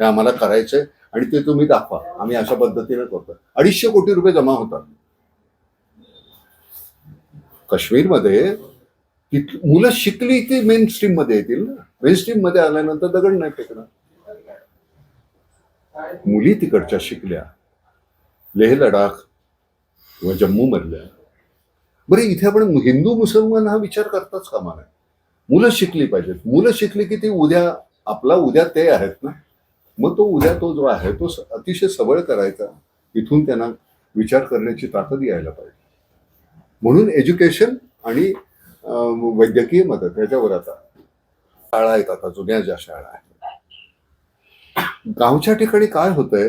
हे आम्हाला करायचंय आणि ते तुम्ही दाखवा. आम्ही अशा पद्धतीने करतो अडीचशे कोटी रुपये जमा होतात. काश्मीरमध्ये मुलं शिकली की मेन स्ट्रीममध्ये येतील ना? मेन स्ट्रीममध्ये आल्यानंतर दगड नाही फेकणार. मुली तिकडच्या शिकल्या. लेह लडाख किंवा जम्मू मधल्या बरे इथे आपण हिंदू मुसलमान हा विचार करताच कामा नाही मुलं शिकली पाहिजेत. मुलं शिकली की ती उद्या आपला उद्या ते आहेत ना? मग तो उद्या तो जो आहे तो अतिशय सबळ करायचा. इथून त्यांना विचार करण्याची ताकद यायला पाहिजे. म्हणून एज्युकेशन आणि वैद्यकीय मदत याच्यावर आता शाळा आहेत आता जुन्या ज्या शाळा आहेत. गावच्या ठिकाणी काय होतंय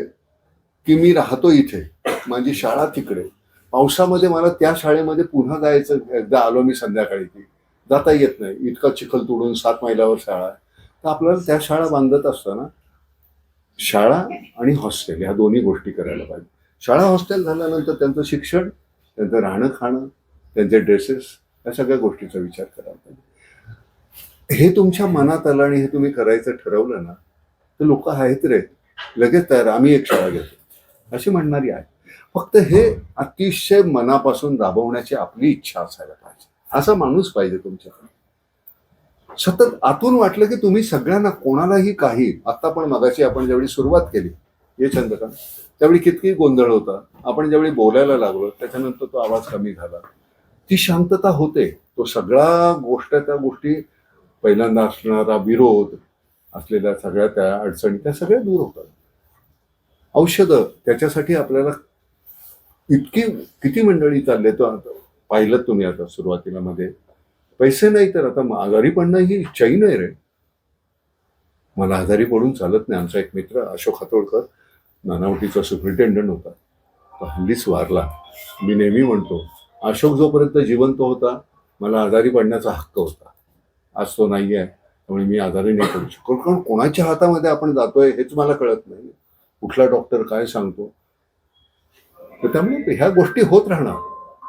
की मी राहतो इथे माझी शाळा तिकडे. पावसामध्ये मला त्या शाळेमध्ये पुन्हा जायचं एकदा आलो मी संध्याकाळी ती जाता येत नाही. इतका चिखल तोडून सात मैलावर शाळा आहे. तर आपल्याला त्या शाळा बांधत असताना शाळा आणि हॉस्टेल ह्या दोन्ही गोष्टी करायला पाहिजे. शाळा हॉस्टेल झाल्यानंतर त्यांचं शिक्षण त्यांचं राहणं खाणं त्यांचे ड्रेसेस या सगळ्या गोष्टीचा विचार करायला पाहिजे. हे तुमच्या मनात आलं आणि हे तुम्ही करायचं ठरवलं ना तर लोक आहेत रे. लगेच तयार. आम्ही एक शाळा घेतो. अशी म्हणणारी आहे. फक्त हे अतिशय मनापासून राबवण्याची आपली इच्छा असायला पाहिजे. असा माणूस पाहिजे तुमच्याकडे. सतत आतून वाटलं की तुम्ही सगळ्यांना कोणालाही काही आता पण मगाशी आपण ज्यावेळी सुरुवात केली हे चंद्रकांत त्यावेळी कितकी गोंधळ होता. आपण ज्यावेळी बोलायला लागलो त्याच्यानंतर तो आवाज कमी झाला. ती शांतता होते. तो सगळा गोष्ट त्या गोष्टी पहिल्यांदा असणारा विरोध असलेल्या सगळ्या त्या अडचणी त्या सगळ्या दूर होतात. औषधं त्याच्यासाठी आपल्याला इतकी किती मंडळी चालले तो पाहिलं तुम्ही आता सुरुवातीला मध्ये. पैसे नाही तर आता आजारी पडणं ही इच्छाही नाही रे. मला आजारी पडून चालत नाही. आमचा एक मित्र अशोक हातोडकर नानावटीचा सुप्रिंटेंडंट होता. तो हल्लीच वारला. मी नेहमी म्हणतो अशोक जोपर्यंत जिवंत होता मला आजारी पडण्याचा हक्क होता. आज तो नाही आहे त्यामुळे मी आजारी नाही पडू शकतो कारण कोणाच्या हातामध्ये आपण जातोय हेच मला कळत नाही. कुठला डॉक्टर काय सांगतो? तर त्यामुळे ह्या गोष्टी होत राहणार.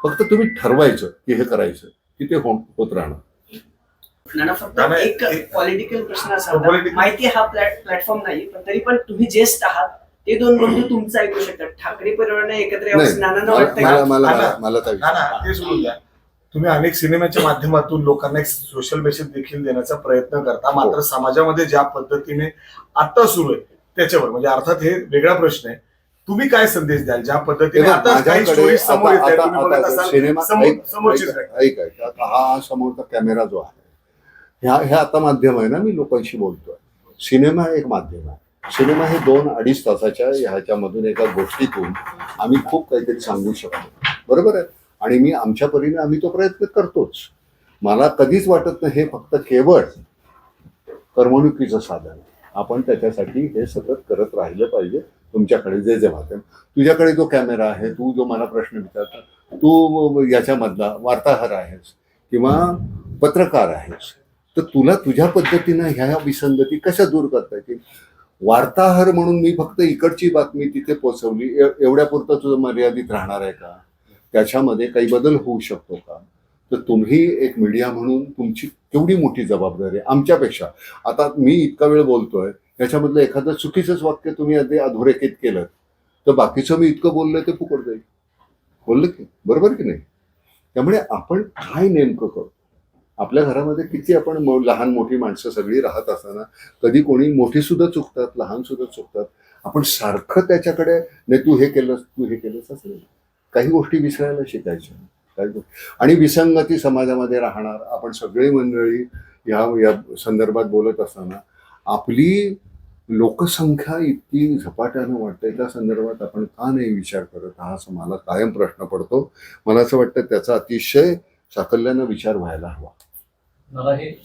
फक्त तुम्ही ठरवायचं की हे करायचं. की ते हो- होत राहणार. फक्त एक पॉलिटिकल प्रश्न असा हो. माहिती हा प्लॅटफॉर्म नाही पण तरी पण तुम्ही ज्येष्ठ आहात ते दोन बंधू तुमचं ऐकू शकतात. ठाकरे परिवाराने एकत्र हा तुम्ही अनेक सिनेमाच्या माध्यमातून लोकांना एक सोशल मेसेज देखील देण्याचा प्रयत्न करता. मात्र समाजामध्ये ज्या पद्धतीने आता सुरू आहे त्याच्यावर म्हणजे अर्थात हे वेगळा प्रश्न आहे. तुम्ही काय संदेश द्याल? ज्या पद्धतीने आता काही समोर येत तुम्ही बघत असाल, हा समोरचा कॅमेरा जो आहे ह्या ह्या आता माध्यम आहे ना मी लोकांशी बोलतोय. सिनेमा एक माध्यम आहे. सिनेमा हे दोन अडीच तासाच्या ह्याच्यामधून एका गोष्टीतून आम्ही खूप काहीतरी सांगू शकतो. बरोबर आहे? आणि मी आमच्या परीने आम्ही तो प्रयत्न करतोच. मला कधीच वाटत नाही हे फक्त केवळ करमणुकीचं साधन. आपण त्याच्यासाठी हे सतत करत राहिलं पाहिजे. तुमच्याकडे जे जे माध्यम तुझ्याकडे जो कॅमेरा आहे तू जो मला प्रश्न विचारता तू याच्यामधला वार्ताहर आहेस किंवा पत्रकार आहेस तर तुला तुझ्या पद्धतीनं ह्या विसंगती कशा दूर करता येतील? वार्ताहर म्हणून मी फक्त इकडची बातमी तिथे पोचवली एवढ्यापुरतं तुझं मर्यादित राहणार आहे का? त्याच्यामध्ये काही बदल होऊ शकतो का? तर तुम्ही एक मीडिया म्हणून तुमची केवढी मोठी जबाबदारी आहे? आमच्यापेक्षा. आता मी इतका वेळ बोलतोय याच्यामधलं एखादं चुकीचंच वाक्य तुम्ही अगदी अधोरेखित केलं तर बाकीचं मी इतकं बोललं ते फुकट जाईल. बोललं की बरोबर की नाही? त्यामुळे आपण काय नेमकं करतो आपल्या घरामध्ये किती आपण लहान मोठी माणसं सगळी राहत असताना कधी कोणी मोठी सुद्धा चुकतात लहान सुद्धा चुकतात आपण सारखं त्याच्याकडे नाही तू हे केलंस तू हे केलंस असं नाही. काही गोष्टी विसरायला शिकायच्या. काही गोष्टी. आणि विसंगती समाजामध्ये राहणार आपण सगळी मंडळी या या संदर्भात बोलत असताना आपली लोकसंख्या इतकी झपाट्यानं वाढते त्या संदर्भात आपण का नाही विचार करत हा असं मला कायम प्रश्न पडतो. मला असं वाटतं त्याचा अतिशय साकल्यानं विचार व्हायला हवा. मला हे